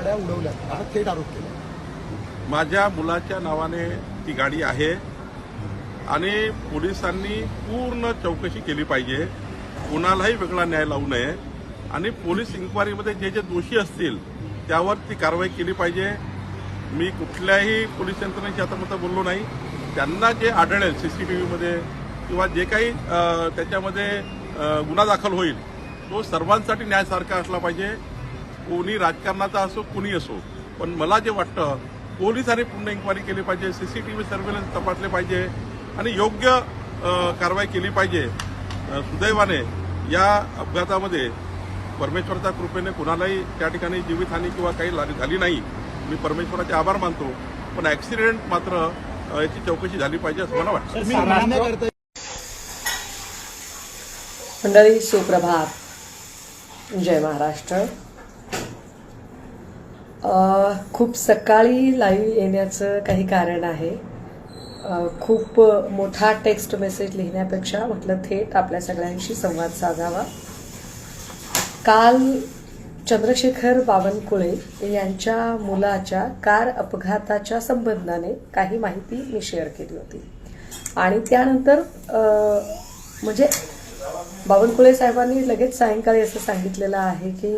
गाड्या उडवल्या असा थेट आरोप केला. माझ्या मुलाच्या नावाने ती गाडी आहे आणि पोलिसांनी पूर्ण चौकशी केली पाहिजे. कुणालाही वेगळा न्याय लावू नये. आणि पोलीस इन्क्वायरीमध्ये जे जे दोषी असतील त्यावर ती कारवाई केली पाहिजे. मी कुठल्याही पोलीस यंत्रणेशी आता मतं बोललो नाही. त्यांना जे आढळेल सीसीटीव्हीमध्ये किंवा जे काही त्याच्यामध्ये गुन्हा दाखल होईल तो सर्वांसाठी न्यायसारखा असला पाहिजे. कोणी राजकारणाचा असो कुणी असो. पण मला जे वाटतं पोलिसांनी पूर्ण इन्क्वायरी केली पाहिजे सीसीटीव्ही सर्व्हेलन्स तपासले पाहिजे आणि योग्य कारवाई केली पाहिजे. सुदैवाने या अपघातामध्ये परमेश्वराच्या कृपेने कुणालाही त्या ठिकाणी जीवितहानी किंवा काही झाली नाही. मी परमेश्वराचे आभार मानतो. पण ऍक्सिडेंट मात्र याची चौकशी झाली पाहिजे असं मला वाटतं. मंडळी सुप्रभात. जय महाराष्ट्र. खूप सकाळी लाईव्ह येण्याचं काही कारण आहे. खूप मोठा टेक्स्ट मेसेज लिहिण्यापेक्षा म्हटलं थेट आपल्या सगळ्यांशी संवाद साधावा. काल चंद्रशेखर बावनकुळे यांच्या मुलाच्या कार अपघाताच्या संबंधाने काही माहिती मी शेअर केली होती. आणि त्यानंतर म्हणजे बावनकुळे साहेबांनी लगेच सायंकाळी असं सांगितलेलं आहे की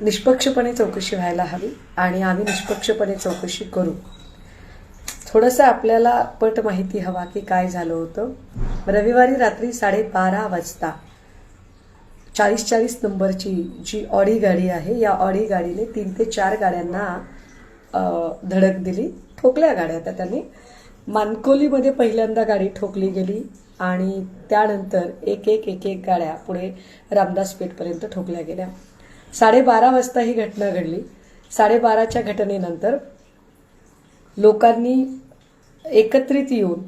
निष्पक्षपणे चौकशी व्हायला हवी आणि आम्ही निष्पक्षपणे चौकशी करू. थोडंसं आपल्याला पट माहिती हवा की काय झालं होतं. रविवारी रात्री साडेबारा वाजता चाळीस चाळीस नंबरची जी ऑडी गाडी आहे या ऑडी गाडीने तीन ते चार गाड्यांना धडक दिली. ठोकल्या गाड्या त्या त्यांनी. मानकोलीमध्ये पहिल्यांदा गाडी ठोकली गेली आणि त्यानंतर एक एक एक एक गाड्या पुढे रामदास पेठपर्यंत ठोकल्या गेल्या. साडेबारा वाजता ही घटना घडली. साडेबाराच्या घटनेनंतर लोकांनी एकत्रित येऊन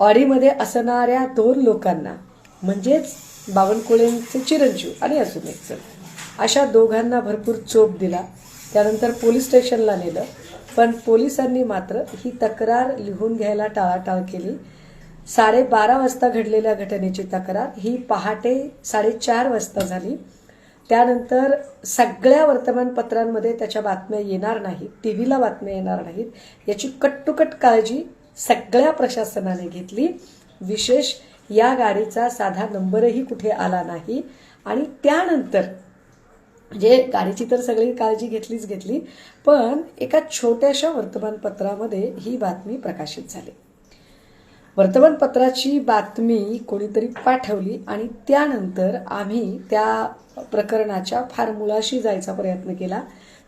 ऑडीमध्ये असणाऱ्या दोन लोकांना म्हणजेच बावनकुळेंचे चिरंजीव आणि अजून एक जण अशा दोघांना भरपूर चोप दिला. त्यानंतर पोलीस स्टेशनला नेलं. पण पोलिसांनी मात्र ही तक्रार लिहून घ्यायला टाळाटाळ केली. साडेबारा वाजता घडलेल्या घटनेची तक्रार ही पहाटे साडेचार वाजता झाली. त्यानंतर सगळ्या वर्तमानपत्रांमध्ये त्याच्या बातम्या येणार नाहीत टी व्हीला बातम्या येणार नाहीत. याची कट्टुकट काळजी सगळ्या प्रशासनाने घेतली. विशेष या गाडीचा साधा नंबरही कुठे आला नाही. आणि त्यानंतर म्हणजे गाडीची तर सगळी काळजी घेतलीच घेतली पण एका छोट्याशा वर्तमानपत्रामध्ये ही बातमी प्रकाशित झाली. वर्तमानपत्राची बातमी कोणीतरी पाठवली आणि त्यानंतर आम्ही त्या प्रकरणाच्या फार मुळाशी जायचा प्रयत्न केला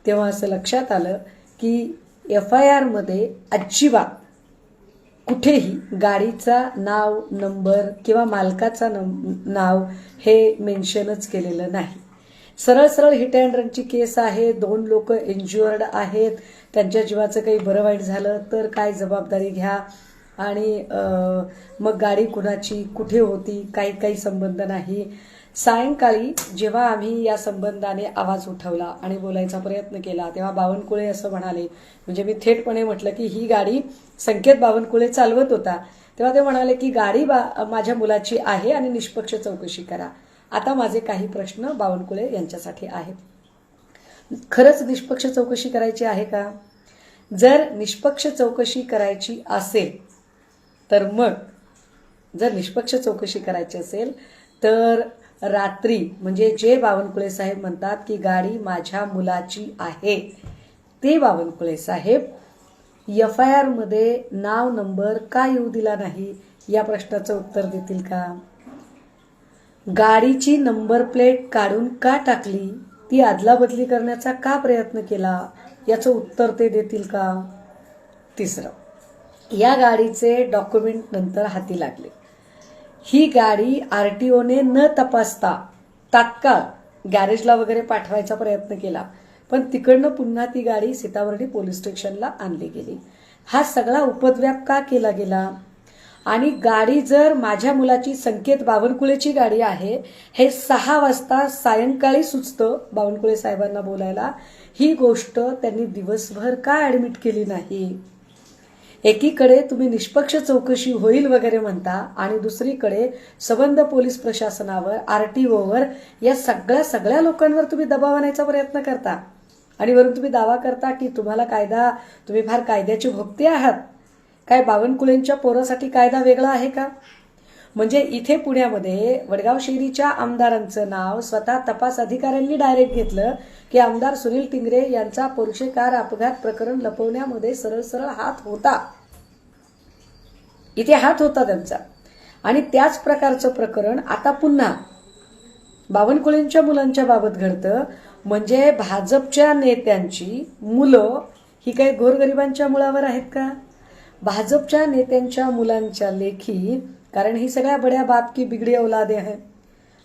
तेव्हा असं लक्षात आलं की एफ आय आरमध्ये अजिबात कुठेही गाडीचा नाव नंबर किंवा मालकाचा नम नाव हे मेन्शनच केलेलं नाही. सरळ सरळ हिट अँड रनची केस आहे दोन लोक इंज्युअर्ड आहेत त्यांच्या जीवाचं काही बरं वाईट झालं तर काय जबाबदारी घ्या आणि मग गाडी कुणाची कुठे होती काही काही संबंध नाही. सायंकाळी जेव्हा आम्ही या संबंधाने आवाज उठवला आणि बोलायचा प्रयत्न केला तेव्हा बावनकुळे असं म्हणाले. म्हणजे मी थेटपणे म्हटलं की ही गाडी संकेत बावनकुळे चालवत होता. तेव्हा ते म्हणाले की गाडी बा माझ्या मुलाची आहे आणि निष्पक्ष चौकशी करा. आता माझे काही प्रश्न बावनकुळे यांच्यासाठी आहेत. खरंच निष्पक्ष चौकशी करायची आहे का? जर निष्पक्ष चौकशी करायची असेल तर मग जर निष्पक्ष चौकशी करायची असेल तर रात्री म्हणजे जे बावनकुळे साहेब म्हणतात की गाडी माझ्या मुलाची आहे ते बावनकुळे साहेब एफ आय आरमध्ये नाव नंबर का येऊ दिला नाही या प्रश्नाचं उत्तर देतील का? गाडीची नंबर प्लेट काढून का टाकली? ती अदलाबदली करण्याचा का प्रयत्न केला? याचं उत्तर ते देतील का? तिसरं. या गाडीचे डॉक्युमेंट नंतर हाती लागले. ही गाडी आर टी ओने न तपासता तात्काळ गॅरेजला वगैरे पाठवायचा प्रयत्न केला पण तिकडनं पुन्हा ती गाडी सीताबर्डी पोलीस स्टेशनला आणली गेली. हा सगळा उपद्व्याप का केला गेला? आणि गाडी जर माझ्या मुलाची संकेत बावनकुळेची गाडी आहे हे सहा वाजता सायंकाळी सुचतं बावनकुळे साहेबांना बोलायला. ही गोष्ट त्यांनी दिवसभर का ॲडमिट केली नाही? एकीकडे तुम्ही निष्पक्ष चौकशी होईल वगैरे म्हणता आणि दुसरीकडे सबंध पोलीस प्रशासनावर आर टी ओवर या सगळ्या सगळ्या लोकांवर तुम्ही दबाव आणायचा प्रयत्न करता. आणि वरून तुम्ही दावा करता की तुम्हाला कायदा तुम्ही फार कायद्याची भोगते आहात. काय बावनकुळेंच्या पोरासाठी कायदा वेगळा आहे का? म्हणजे इथे पुण्यामध्ये वडगाव शेरीच्या आमदारांचं नाव स्वतः तपास अधिकाऱ्यांनी डायरेक्ट घेतलं की आमदार सुनील टिंगरे यांचा पोर्शे कार अपघात प्रकरण लपवण्यामध्ये सरळ सरळ हात होता. इथे हात होता त्यांचा. आणि त्याच प्रकारचं प्रकरण आता पुन्हा बावनकुळेंच्या मुलांच्या बाबत घडतं. म्हणजे भाजपच्या नेत्यांची मुलं ही काही गोरगरिबांच्या मुळावर आहेत का? भाजपच्या नेत्यांच्या मुलांच्या लेखी कारण ही सगळ्या बड्या बाप की बिगड़ी औलादे आहे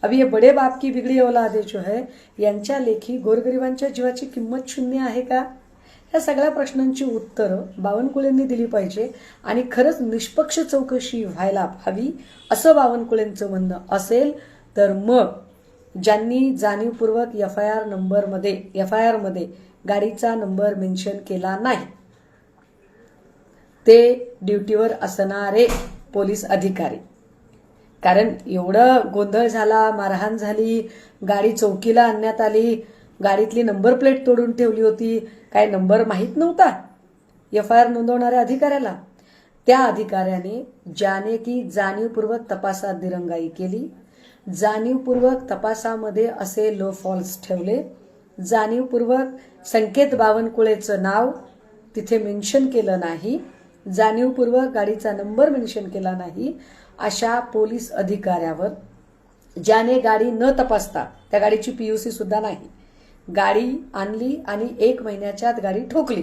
अभी हे बडे बाप की बिगड़ी औलादे जो है यांच्या लेखी गोरगरिबांच्या जीवाची किंमत शून्य आहे का? या सगळ्या प्रश्नांची उत्तरं बावनकुळेंनी दिली पाहिजे आणि खरंच निष्पक्ष चौकशी व्हायला हवी असं बावनकुळेंचं म्हणणं असेल तर मग ज्यांनी जाणीवपूर्वक एफ आय आर नंबरमध्ये एफ आय आरमध्ये गाडीचा नंबर मेन्शन केला नाही ते ड्युटीवर असणारे पोलीस अधिकारी. कारण एवढं गोंधळ झाला मारहाण झाली गाडी चौकीला आणण्यात आली गाडीतली नंबर प्लेट तोडून ठेवली होती काय नंबर माहीत नव्हता एफ आय आर नोंदवणाऱ्या अधिकाऱ्याला. त्या अधिकाऱ्याने ज्याने की जाणीवपूर्वक तपासात दिरंगाई केली जाणीवपूर्वक तपासामध्ये असे लो फॉल्स ठेवले जाणीवपूर्वक संकेत बावनकुळेचं नाव तिथे मेन्शन केलं नाही जाणीवपूर्वक गाडीचा नंबर मेन्शन केला नाही अशा पोलीस अधिकाऱ्यावर ज्याने गाडी न तपासता त्या गाडीची पीयूसी सुद्धा नाही. गाडी आणली आणि एक महिन्याच्या आत गाडी ठोकली.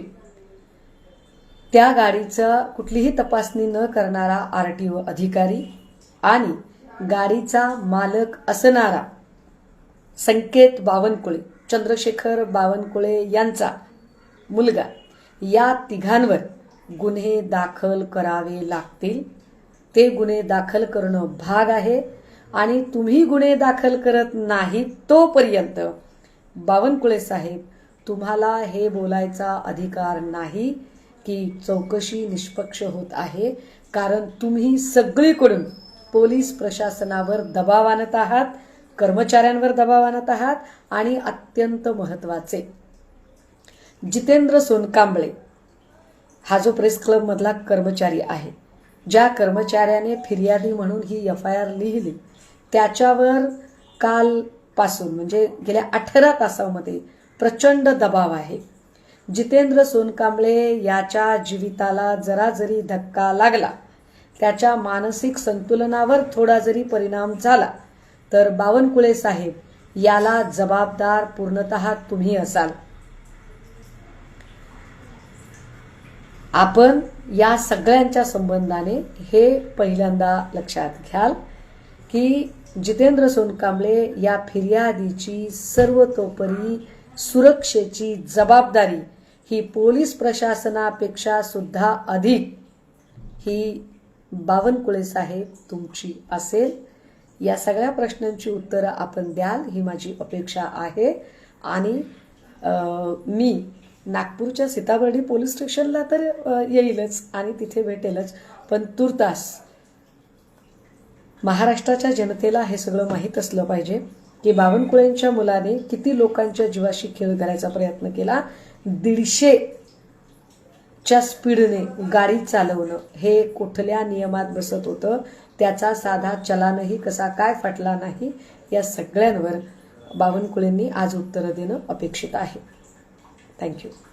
त्या गाडीचं कुठलीही तपासणी न करणारा आर टी ओ अधिकारी आणि गाडीचा मालक असणारा संकेत बावनकुळे चंद्रशेखर बावनकुळे यांचा मुलगा या तिघांवर गुन्हे दाखल करावे लागतील. ते गुन्हे दाखल करणं भाग आहे आणि तुम्ही गुन्हे दाखल करत नाही तोपर्यंत बावनकुळे साहेब तुम्हाला हे बोलायचा अधिकार नाही की चौकशी निष्पक्ष होत आहे कारण तुम्ही सगळीकडून पोलीस प्रशासनावर दबाव आणत आहात कर्मचाऱ्यांवर दबाव आणत आहात आणि अत्यंत महत्त्वाचे जितेंद्र सोनकांबळे हा जो प्रेस क्लबमधला कर्मचारी आहे ज्या कर्मचाऱ्याने फिर्यादी म्हणून ही एफ आय आर लिहिली त्याच्यावर कालपासून म्हणजे गेल्या अठरा तासामध्ये प्रचंड दबाव आहे. जितेंद्र सोनकांबळे याच्या जीविताला जरा जरी धक्का लागला त्याच्या मानसिक संतुलनावर थोडा जरी परिणाम झाला तर बावनकुळे साहेब याला जबाबदार पूर्णतः तुम्ही असाल. आपण या सगळ्यांच्या संबंधाने हे पहिल्यांदा लक्षात घ्याल की जितेंद्र सोनकांबळे या फिर्यादीची सर्वतोपरी सुरक्षेची जबाबदारी ही पोलीस प्रशासनापेक्षा सुद्धा अधिक ही बावनकुळे साहेब तुमची असेल. या सगळ्या प्रश्नांची उत्तरं आपण द्याल ही माझी अपेक्षा आहे. आणि मी नागपूरच्या सीताबर्डी पोलीस स्टेशनला तर येईलच आणि तिथे भेटेलच. पण तुर्तास महाराष्ट्राच्या जनतेला हे सगळं माहीत असलं पाहिजे की बावनकुळेंच्या मुलाने किती लोकांच्या जीवाशी खेळ करायचा प्रयत्न केला? दीडशे च्या स्पीडने गाडी चालवणं हे कुठल्या नियमात बसत होतं? त्याचा साधा चलानही कसा काय फाटला नाही? या सगळ्यांवर बावनकुळेंनी आज उत्तरं देणं अपेक्षित आहे. Thank you.